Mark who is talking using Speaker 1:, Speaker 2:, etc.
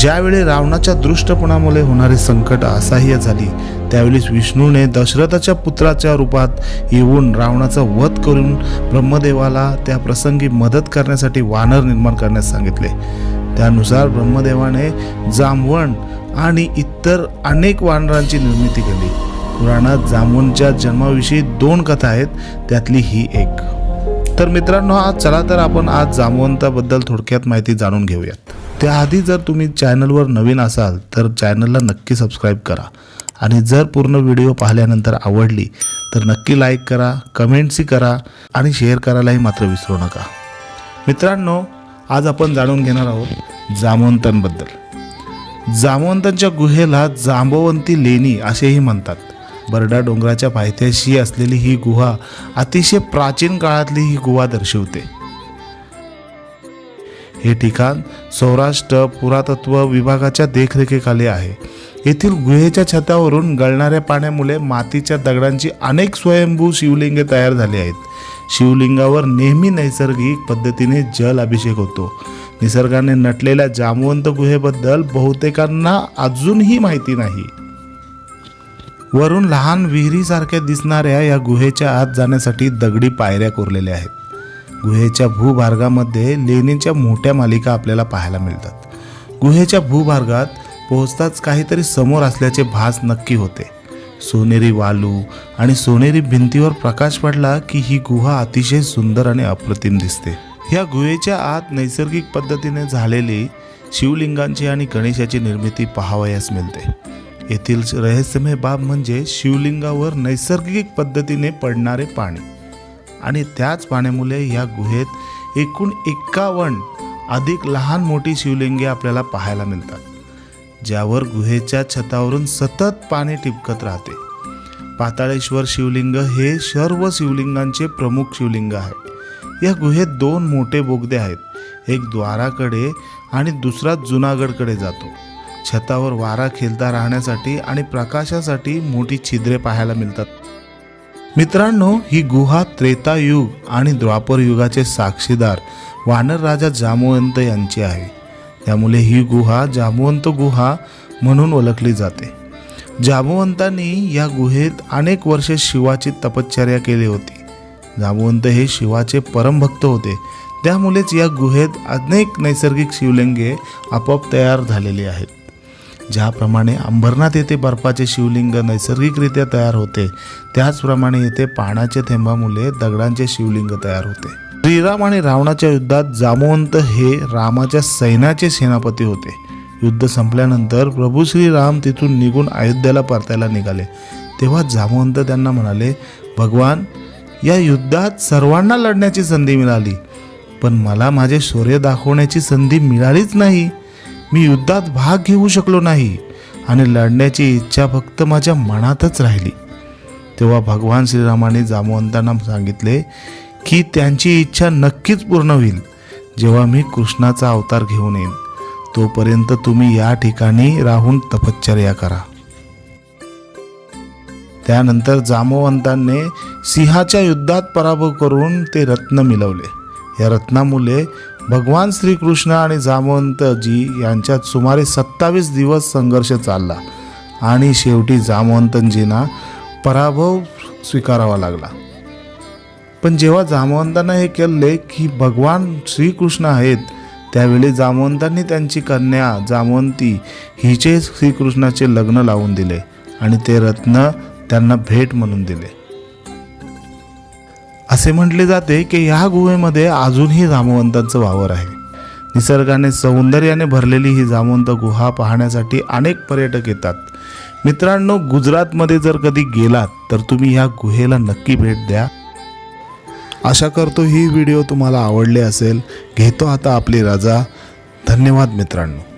Speaker 1: ज्यावेळी रावणाच्या दृष्टपणामुळे होणारे संकट असह्य झाली त्यावेळीच विष्णूने दशरथाच्या पुत्राच्या रूपात येऊन रावणाचा वध करून ब्रह्मदेवाला त्या प्रसंगी मदत करण्यासाठी वानर निर्माण करण्यास सांगितले. त्यानुसार ब्रह्मदेवाने जांभवण आणि इतर अनेक वानरांची निर्मिती केली. पुराणात जांभवणच्या जन्माविषयी दोन कथा आहेत त्यातली ही एक. तर मित्रांनो आज चला तर आपण आज जांभवंताबद्दल थोडक्यात माहिती जाणून घेऊयात. त्याआधी जर तुम्ही चॅनलवर नवीन असाल तर चॅनलला नक्की सबस्क्राईब करा. आणि जर पूर्ण व्हिडिओ पाहिल्यानंतर आवडली तर नक्की लाईक करा कमेंट्सही करा आणि शेअर करायलाही मात्र विसरू नका. मित्रांनो आज आपण जाणून घेणार आहोत जामवंतांबद्दल. जामवंतांच्या गुहेला जांबवंती लेणी असेही म्हणतात. बरडा डोंगराच्या पायथ्याशी असलेली ही गुहा अतिशय प्राचीन काळातली ही गुहा दर्शवते. हे ठिकाण सौराष्ट्र पुरातत्व विभागाच्या देखरेखीखाली आहे. येथील गुहेच्या छतावरून गळणाऱ्या पाण्यामुळे मातीच्या दगडांची अनेक स्वयंभू शिवलिंगे तयार झाली आहेत. शिवलिंगावर नेहमी नैसर्गिक पद्धतीने जल अभिषेक होतो. निसर्गाने नटलेल्या जामवंत गुहेबद्दल बहुतेकांना अजूनही माहिती नाही. वरून लहान विहिरीसारख्या दिसणाऱ्या या गुहेच्या आत जाण्यासाठी दगडी पायऱ्या कोरलेल्या आहेत. गुहेच्या भूभार्गामध्ये लेणींच्या मोठ्या मालिका आपल्याला पाहायला मिळतात. गुहेच्या भूभार्गात पोहोचताच काहीतरी समोर असल्याचे भास नक्की होते. सोनेरी वालू आणि सोनेरी भिंतीवर प्रकाश पडला की ही गुहा अतिशय सुंदर आणि अप्रतिम दिसते. या गुहेच्या आत नैसर्गिक पद्धतीने झालेली शिवलिंगांची आणि गणेशाची निर्मिती पाहावयास मिळते. येथील रहस्यमय बाब म्हणजे शिवलिंगावर नैसर्गिक पद्धतीने पडणारे पाणी. आणि त्याच पाण्यामुळे या गुहेत एकूण एक्कावन्न अधिक लहान मोठी शिवलिंगे आपल्याला पाहायला मिळतात ज्यावर गुहेच्या छतावरून सतत पाणी टिपकत राहते. पाताळेश्वर शिवलिंग हे सर्व शिवलिंगांचे प्रमुख शिवलिंग आहे. या गुहेत दोन मोठे बोगदे आहेत एक द्वाराकडे आणि दुसरा जुनागडकडे जातो. छतावर वारा खेळता राहण्यासाठी आणि प्रकाशासाठी मोठी छिद्रे पाहायला मिळतात. मित्रांनो ही गुहा त्रेतायुग आणि द्वापर युगाचे साक्षीदार वानर राजा जामवंत यांची आहे. त्यामुळे ही गुहा जामवंत गुहा म्हणून ओळखली जाते. जामवंतांनी या गुहेत अनेक वर्षे शिवाची तपश्चर्या केली होती. जामवंत हे शिवाचे परमभक्त होते. त्यामुळेच या गुहेत अनेक नैसर्गिक शिवलिंगे आपोआप तयार झालेली आहेत. ज्याप्रमाणे अंबरनाथ येथे बर्फाचे शिवलिंग नैसर्गिकरित्या तयार होते त्याचप्रमाणे येथे पाण्याच्या थेंबामुळे दगडांचे शिवलिंग तयार होते. श्रीराम आणि रावणाच्या युद्धात जामवंत हे रामाच्या सैन्याचे सेनापती होते. युद्ध संपल्यानंतर प्रभू श्रीराम तिथून निघून अयोध्येला परतायला निघाले. तेव्हा जामवंत त्यांना म्हणाले भगवान या युद्धात सर्वांना लढण्याची संधी मिळाली पण मला माझे शौर्य दाखवण्याची संधी मिळालीच नाही. मी युद्धात भाग घेऊ शकलो नाही आणि लढण्याची इच्छा फक्त माझ्या मनातच राहिली. तेव्हा भगवान श्रीरामाने जामवंतांना सांगितले की त्यांची इच्छा नक्कीच पूर्ण होईल. जेव्हा मी कृष्णाचा अवतार घेऊन येईन तोपर्यंत तुम्ही या ठिकाणी राहून तपश्चर्या करा. त्यानंतर जामवंतांनी सिंहाच्या युद्धात पराभव करून ते रत्न मिळवले. या रत्नामुळे भगवान श्रीकृष्ण आणि जामवंतजी यांच्यात सुमारे सत्तावीस दिवस संघर्ष चालला. आणि शेवटी जामवंतजींना पराभव स्वीकारावा लागला. पण जेव्हा जामवंतांना हे केले की भगवान श्रीकृष्ण आहेत त्यावेळी जामवंतांनी त्यांची कन्या जामवंती हिचे श्रीकृष्णाचे लग्न लावून दिले आणि ते रत्न त्यांना भेट म्हणून दिले. असे म्हटले जाते की ह्या गुहेमध्ये अजूनही जामवंतांचं वावर आहे. निसर्गाने सौंदर्याने भरलेली ही जामवंत गुहा पाहण्यासाठी अनेक पर्यटक येतात. मित्रांनो गुजरातमध्ये जर कधी गेलात तर तुम्ही ह्या गुहेला नक्की भेट द्या. आशा करतो ही व्हिडिओ तुम्हाला आवडले असेल. घेतो आता आपली रजा. धन्यवाद मित्रांनो.